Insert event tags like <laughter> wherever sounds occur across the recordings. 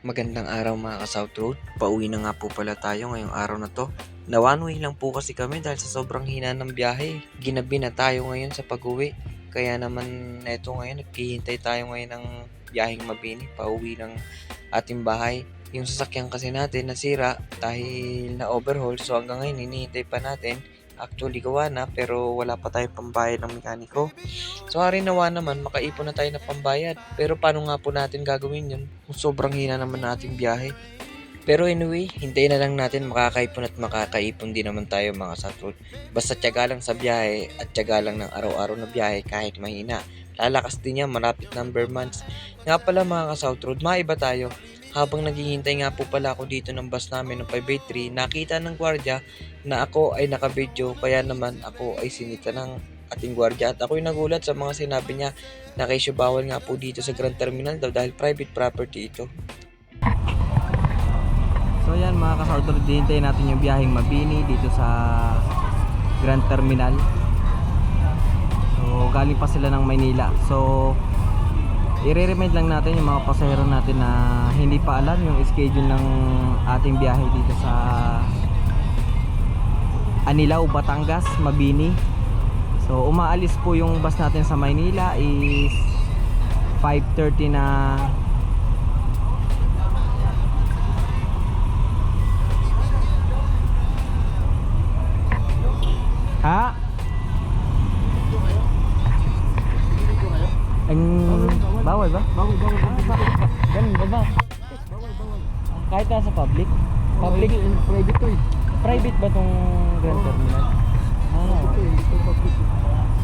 Magandang araw mga ka-South Road. Pauwi na nga po pala tayo ngayong araw na to. Na one way lang po kasi kami dahil sa sobrang hina ng biyahe. Ginabi na tayo ngayon sa pag-uwi. Kaya naman neto ngayon, naghihintay tayo ngayon ng biyaheng mabini. Pauwi ng ating bahay. Yung sasakyan kasi natin nasira dahil na overhaul. So hanggang ngayon, hinihintay pa natin. Actually gawa na pero wala pa tayong pambayad ng mekaniko. So hari nawa naman makaipon na tayo ng pambayad. Pero paano nga po natin gagawin yun kung sobrang hina naman nating biyahe? Pero anyway, hintayin na lang natin makakaipon at makakaipon din naman tayo mga satrol. Basta tiyaga lang sa biyahe at tiyaga lang ng araw-araw na biyahe kahit mahina. Lalakas din yan, malapit number months. Nga pala mga ka-South Road, maiba tayo. Habang naghihintay nga po pala ako dito ng bus namin ng 583, nakita ng gwardya na ako ay naka-video kaya naman ako ay sinita ng ating gwardya at ako'y nagulat sa mga sinabi niya na kay bawal nga po dito sa Grand Terminal daw dahil private property ito. So yan mga ka-South Road, hintayin natin yung biyaheng Mabini dito sa Grand Terminal. So galing pa sila ng Maynila. So i-remind lang natin yung mga pasahero natin na hindi pa alam yung schedule ng ating biyahe dito sa Anilao, Batangas, Mabini. So umaalis po yung bus natin sa Maynila is 5.30 na bawal ba? Bawal, bawal, bawal. Ganun ba ba? Bawal, bawal. Kahit nasa public? Public? Public, private to eh. Private ba tong Grand Terminal? Ah, Ito eh, ito public.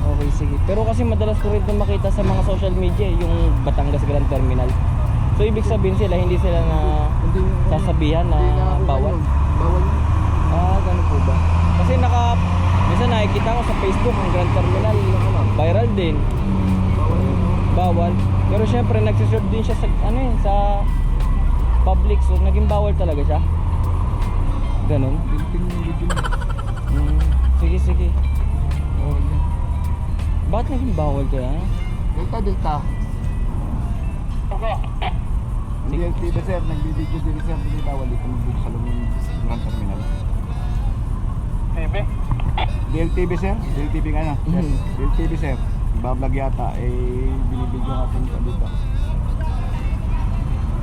okay sige. Pero kasi madalas ko rin makita sa mga social media eh, yung Batangas Grand Terminal. So ibig sabihin sila, hindi sila na sasabihan na bawal? Bawal. Ah, ganun po ba? Kasi naka, minsan nakikita ko sa Facebook ang Grand Terminal, viral din. Bawal. bawal. Pero syempre nagsiserve din siya sa ano yun, sa public so naging bawal talaga siya. Ganun. Yung. Mm, sige sige. Bawal yan. Bakit naging bawal kaya? Delta, Delta. DLTV sir, nagbibideo din sir, hindi bawal dito mag-video sa loob ng Grand Terminal. TV? DLTV sir, DLTV nga na. Yes, Mhm. DLTV sir. Bablog yata, eh, binibideo natin ito dito.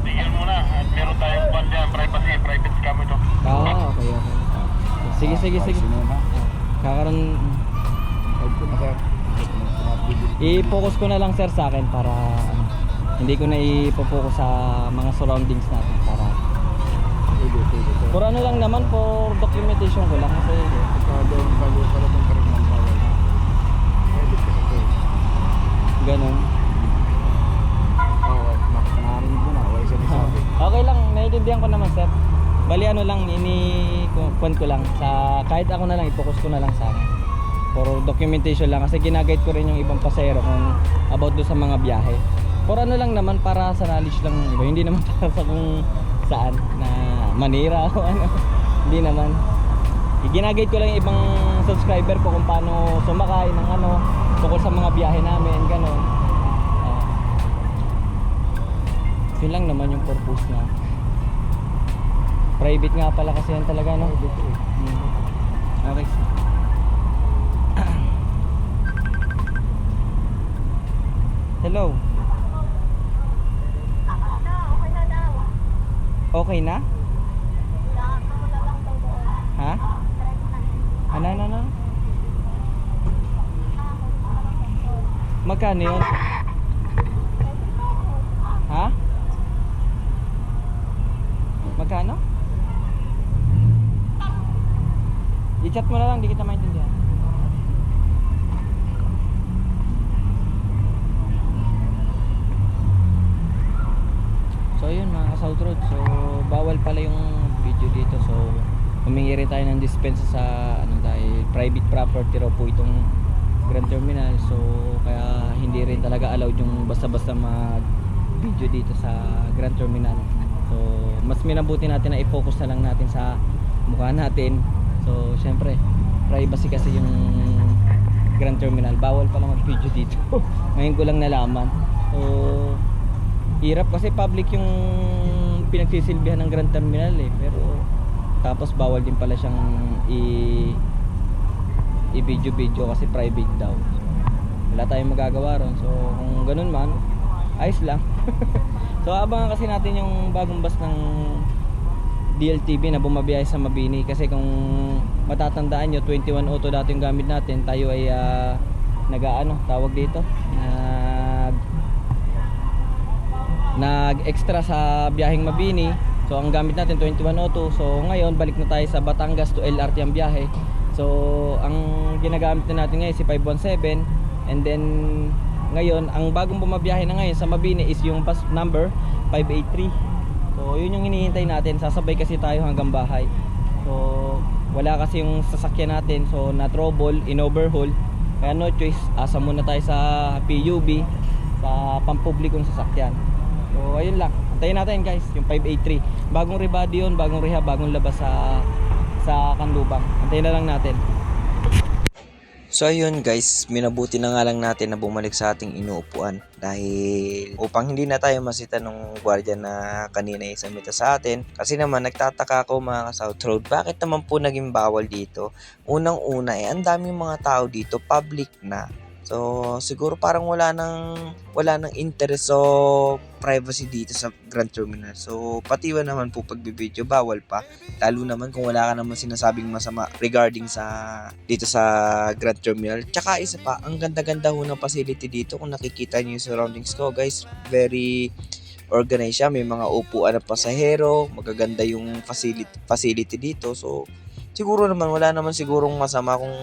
Tingnan muna. At meron tayong kwan dyan. Privacy. Private scam ito. Ah, okay okay. Sige sige sige. Na? Kakaroon Huwag ko na sir. i-focus ko na lang sir sa akin para ano, hindi ko na i-focus sa mga surroundings natin para for ano lang naman for documentation ko lang kasi Ikaw ganun. Oo, nak- narinig na, wala siya nasabi. <laughs> Okay lang, naiintindihan ko naman sir. Bali ano lang, ini kwan ko lang sa kahit ako na lang i-focus ko na lang sa akin. For documentation lang kasi ginaguide ko rin yung ibang pasahero kung about do sa mga biyahe. For ano lang naman para sa knowledge lang ng iba, hindi naman <laughs> para sa kung saan na manira o ano. <laughs> hindi naman. Ginaguide ko lang yung ibang subscriber ko kung paano sumakay ng ano tungkol sa mga biyahe namin, ganun. Ah. yun lang naman yung purpose na private nga pala kasi yan talaga no? Mm. okay. <clears throat> Hello? Okay na? Ha? Ano ano ano magkano yun ha Magkano? I-chat mo na lang, di kita maintindihan. So ayun mga ka-South Road, so bawal pala yung video dito. So humingi rin tayo ng dispensa sa ano dahil private property raw po itong Grand Terminal. So kaya hindi rin talaga allowed yung basta-basta mag video dito sa Grand Terminal. So, mas minabuti natin na i-focus na lang natin sa mukha natin. So, syempre, privacy kasi yung Grand Terminal. Bawal pala mag-video dito. <laughs> Ngayon ko lang nalaman. So, hirap kasi public yung pinagsisilbihan ng Grand Terminal eh. Pero tapos bawal din pala siyang i i-video-video kasi private daw. Wala tayong magagawa ron. So kung ganun man, ayos lang. <laughs> so abangan kasi natin yung bagong bus ng DLTV na bumabiyahe sa Mabini kasi kung matatandaan nyo 21 auto dati yung gamit natin tayo ay uh, nag-ano tawag dito nag nag extra sa biyaheng Mabini so ang gamit natin 21 auto so ngayon balik na tayo sa Batangas to LRT ang biyahe so ang ginagamit na natin ngayon si 517 and then ngayon ang bagong bumabiyahe na ngayon sa Mabini is yung bus number 583 So yun yung hinihintay natin. Sasabay kasi tayo hanggang bahay. So wala kasi yung sasakyan natin. So na trouble, in overhaul. Kaya no choice, asa muna tayo sa PUB Sa pampublikong sasakyan. So ayun lang. Antayin natin guys, yung 583 Bagong rebody yun, bagong rehab, bagong labas sa sa Kanlubang Antayin na lang natin. So ayun guys, minabuti na nga lang natin na bumalik sa ating inuupuan. Dahil upang hindi na tayo masita ng gwardiya na kanina isumita sa atin kasi naman nagtataka ako mga ka-South Road bakit naman po naging bawal dito? Unang una eh ang daming mga tao dito public na so siguro parang wala nang wala nang interest o privacy dito sa Grand Terminal so patiwa naman po pagbibideo bawal pa lalo naman kung wala ka naman sinasabing masama regarding sa dito sa Grand Terminal. Tsaka isa pa, ang ganda-ganda ho ng facility dito kung nakikita niyo yung surroundings ko guys. Very organized siya. May mga upuan ng pasahero. Magaganda yung facility, facility dito. So, siguro naman, wala naman sigurong masama kung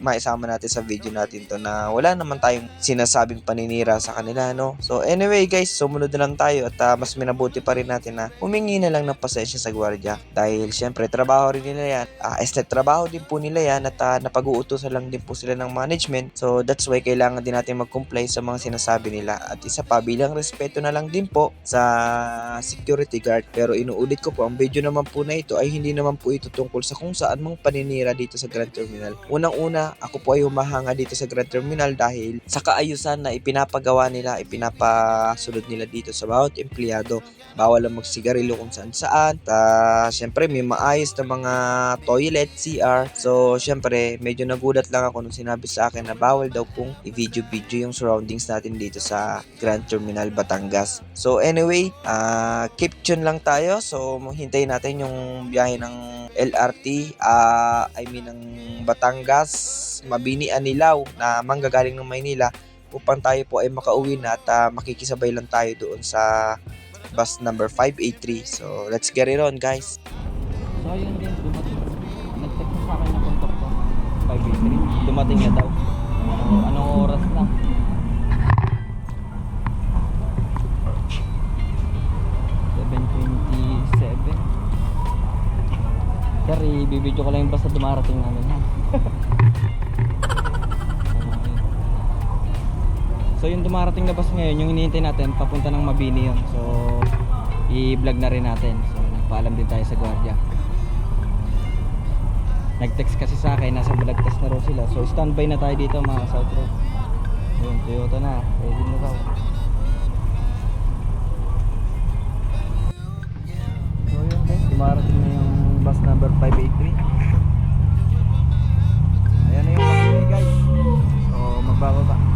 maisama natin sa video natin to na wala naman tayong sinasabing paninira sa kanila no? So anyway guys sumunod na lang tayo at ah, mas minabuti pa rin natin na humingi na lang ng pasensya sa gwardiya. Dahil syempre trabaho rin nila yan. Ah este trabaho din po nila yan at ah, napag-uutosan lang din po sila ng management. So that's why kailangan din natin mag-comply sa mga sinasabi nila. At isa pa bilang respeto na lang din po sa security guard. Pero inuulit ko po ang video naman po na ito ay hindi naman po ito tungkol sa kung saan mang paninira dito sa Grand Terminal. Unang-una ako po ay humahanga dito sa Grand Terminal dahil sa kaayusan na ipinapagawa nila, ipinapasunod nila dito sa bawat empleyado. Bawal lang magsigarilyo kung saan saan. Ta, syempre may maayos na mga toilet, CR. So, syempre medyo nagulat lang ako nung sinabi sa akin na bawal daw pong i-video-video yung surroundings natin dito sa Grand Terminal Batangas. So, anyway, ah, keep tune lang tayo. So, hintayin natin yung biyahe ng LRT, ah, I mean ng Batangas, Mabini, Anilaw na manggagaling ng Maynila upang tayo po ay makauwi na at ah, makikisabay lang tayo doon sa bus number 583. So, let's get it on guys. So ayun din, dumating. Nag-text na sa akin ng kontak ko. 583. Dumating na daw. So, anong oras na? Sir, ibibidyo ko lang yung basta dumarating namin ha. <laughs> So yung dumarating na bus ngayon, yung hinihintay natin, papunta ng Mabini yun. So i-vlog na rin natin. So nagpaalam din tayo sa gwardiya. Nag-text kasi sa akin, nasa test na raw sila. So standby na tayo dito mga South Road. Yun, Toyota na. Ready na raw. So yun guys, dumarating na yung bus number 583. Ayan na yung Mabini guys. So magbababa.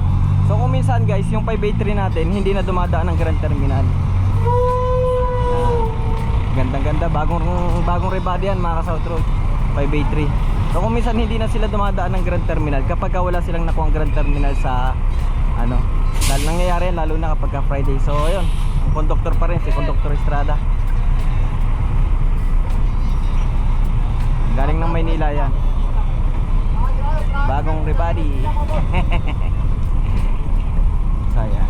So kung minsan guys, yung 583 natin hindi na dumadaan ng Grand Terminal. Gandang ganda, bagong bagong rebody yan mga ka-South Road 583. So kung minsan hindi na sila dumadaan ng Grand Terminal kapag ka wala silang nakuha ang Grand Terminal sa ano, lalo nangyayari yan lalo na kapag ka Friday. So ayun, ang conductor pa rin si Conductor Estrada. Galing ng Maynila yan. Bagong rebody. <laughs> Saya.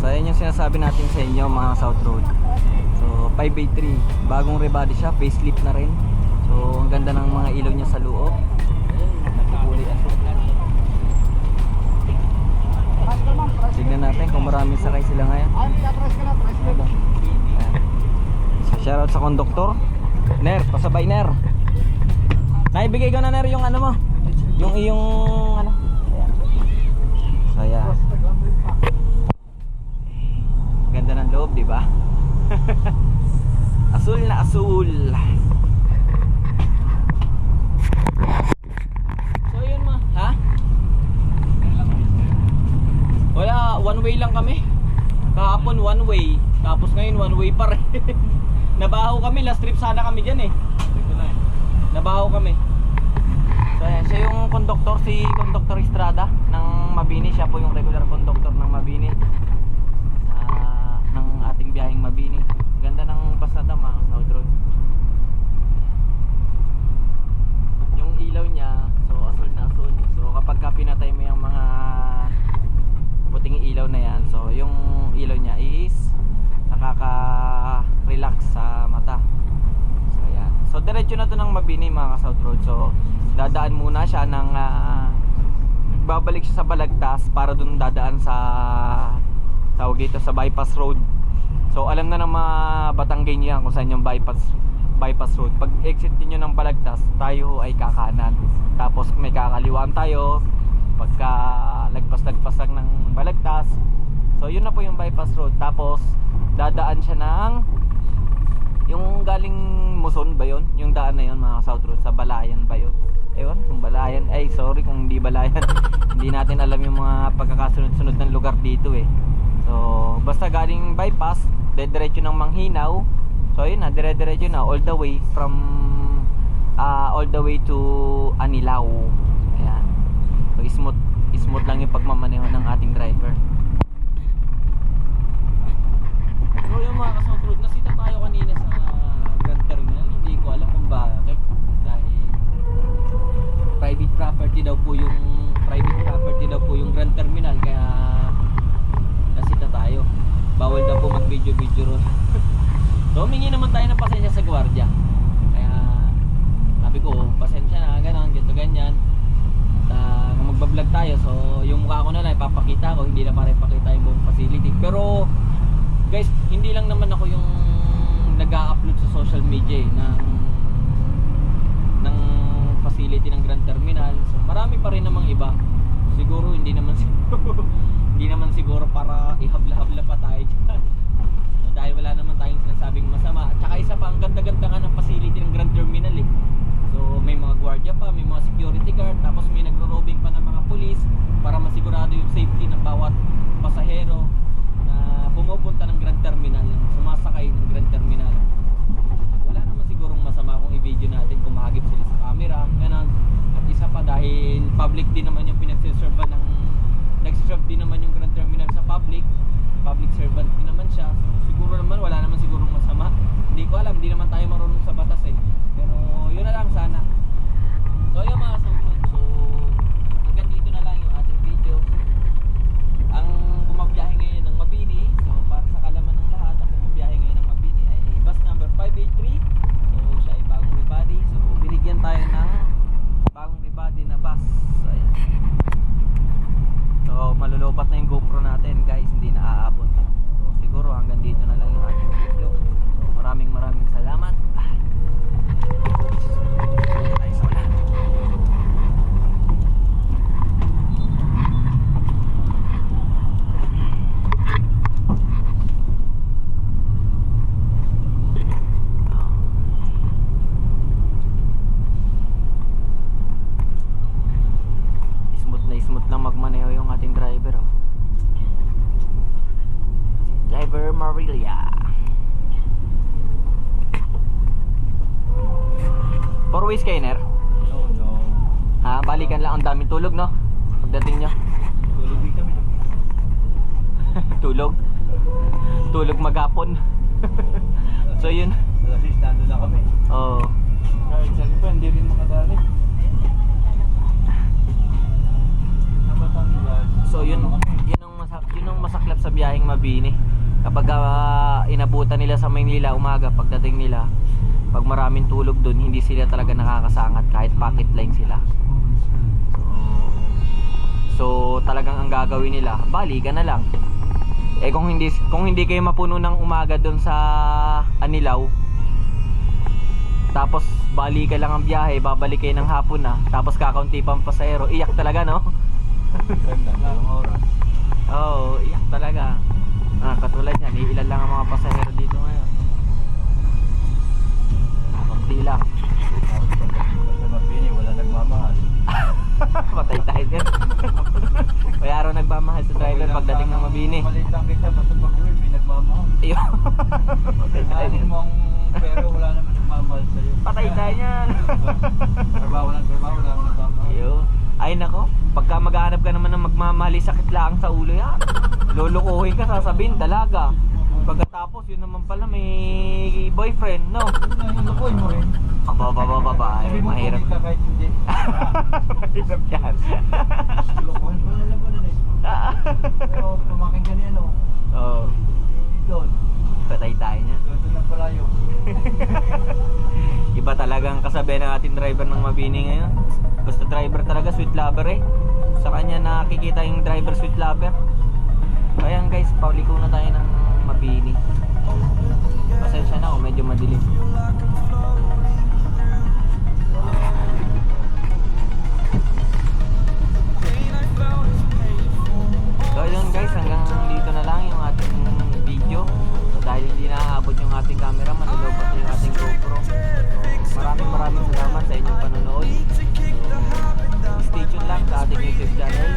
So ayan yung sinasabi natin sa inyo mga South Road. So 583, bagong rebody siya, facelift na rin. So ang ganda ng mga ilaw niya sa loob. Nagkukulay at Tignan natin kung maraming sakay sila ngayon. Ano? Ayan. Shoutout sa konduktor. Ner, pasabay Ner. Nay, ibigay ko na rin yung ano mo. Yung iyong ano. Ayan. So ayan. Ganda ng loob, di ba? asul na asul. So yun ma, ha? Wala, one way lang kami. Kahapon one way, tapos ngayon one way pa rin. Nabaho kami, last trip sana kami dyan eh. Nabaho kami. So ayan, siya yung conductor, si Conductor Estrada ng Mabini. Siya po yung regular conductor ng Mabini. Sa, ng ating biyaheng Mabini. Ganda ng pasada mga South Road. Yung ilaw niya, so asul na asul. So kapag ka pinatay mo yung mga puting ilaw na yan, so yung ilaw niya is nakaka-relax sa mata. So ayan. So diretso na to ng Mabini mga South Road. So dadaan muna siya ng ah, babalik siya sa Balagtas para dun dadaan sa tawag dito sa bypass road. So alam na ng mga Batanggenya kung saan yung bypass bypass road. Pag exit niyo ng Balagtas, tayo ay kakanan. Tapos may kakaliwaan tayo pagka lagpas-lagpas ng Balagtas. So yun na po yung bypass road. Tapos dadaan siya ng yung galing Muson ba yun? Yung daan na yun mga South Road sa Balayan ba yun? Ewan kung Balayan. Ay sorry kung hindi Balayan. <laughs> hindi natin alam yung mga pagkakasunod-sunod ng lugar dito eh. So basta galing bypass, dediretso ng Manghinaw. So yun na, dire-diretso na all the way from ah, all the way to Anilao. Ayan. So smooth, smooth lang yung pagmamaneho ng ating driver. So yung mga ka-South Road, nasita tayo kanina sa Grand Terminal. Hindi ko alam kung bakit. Dahil private property daw po yung private property daw po yung Grand Terminal kaya. Bawal daw po mag-video-video ron. so humingi naman tayo ng pasensya sa gwardiya. Kaya sabi ko, pasensya na, ganon, ganito ganyan. At uh, magbablog tayo, so yung mukha ko na lang ipapakita ko, hindi na para ipakita yung buong facility. Pero guys, hindi lang naman ako yung nag-upload sa social media eh, ng ng facility ng Grand Terminal. So marami pa rin namang iba. Siguro hindi naman <laughs> siguro hindi naman siguro para ihabla-habla pa tayo dyan. <laughs> Dahil wala naman tayong sinasabing masama. At saka isa pa, ang ganda-ganda nga ng facility ng Grand Terminal eh. So may mga gwardiya pa, may mga security guard, tapos may nagro-robing pa ng mga pulis para masigurado yung safety ng bawat pasahero na pumupunta ng Grand Terminal, sumasakay ng Grand Terminal. Wala naman sigurong masama kung i-video natin kung mahagip sila sa camera, ganun. At isa pa dahil public din naman yung pinagsiserve ng nagsiserve din naman yung Grand Terminal sa public public servant naman siya. so, siguro naman wala naman sigurong masama hindi ko alam, hindi naman tayo marunong sa batas eh pero yun na lang sana so yun mga sampan so hanggang dito na lang yung ating video ang bumabiyahe ngayon ng Mabini so para sa kalaman ng lahat ang bumabiyahe ngayon ng Mabini ay bus number 583 so siya ay bagong rebody so binigyan tayo ng bagong rebody na bus ayan So malulupat na yung GoPro natin guys, hindi na aabot. So siguro hanggang dito na lang yung ating video. So maraming maraming salamat. Tayo sa ulan. Smooth na smooth lang magmaneho yung ating driver. Oh. Driver Marilia. Four ways kainer? No, no. Ha, balikan lang ang daming tulog no? Pagdating nyo. Tulog <laughs> din kami. tulog. Tulog magapon. <laughs> so yun. Alas 6, nandun na kami. Oh. Kahit sa iba, hindi rin makadali. So yun, yun ang masak yun ang masaklap sa biyaheng Mabini. Kapag ah, inabutan nila sa Maynila umaga pagdating nila, pag maraming tulog doon, hindi sila talaga nakakasangat kahit pocket line sila. So talagang ang gagawin nila, balikan na lang. Eh kung hindi kung hindi kayo mapuno ng umaga doon sa Anilaw, tapos balikan lang ang biyahe, babalik kayo ng hapon na, tapos kakaunti pang pasahero, iyak talaga no? Oo, oh, iyak talaga. Ah, katulad yan, iilan lang ang mga pasahero dito ngayon. Kunti lang. <laughs> Patay tayo din. Kaya <laughs> araw nagmamahal sa driver pagdating ng mabini. Malit lang kita, basta pag-uwi, may nagmamahal. Ayun. <laughs> Patay tayo Anin din. mo ang pero wala naman nagmamahal sa'yo. Patay tayo yan. Trabaho lang, trabaho, naman nagmamahal. Ayun. Ay nako, pagka maghanap ka naman ng magmamahali, sakit lang sa ulo yan. Lulukuhin ka, sasabihin, dalaga. Pagkatapos, yun naman pala may boyfriend, no? Yung lukuin mo rin. Aba, ba, ba, ba, ba, ay, Sabi mo, mahirap. kahit hindi. <laughs> mahirap yan. Mo na naman eh. Pero pumaking ka no? Oo, Doon. patay tayo niya. Doon lang palayo. <laughs> Iba talagang kasabi ng ating driver ng Mabini ngayon. Basta driver talaga, sweet lover eh. Sa kanya nakikita yung driver sweet lover. Kaya guys, pauliko na tayo ng Mabini. Pasensya na ako, medyo madilim. So yun guys, hanggang dito na lang yung ating video. So, dahil hindi naaabot yung ating camera, manulobat yung ating GoPro. So, maraming maraming salamat sa inyong panonood. So, stay tuned lang sa ating YouTube channel.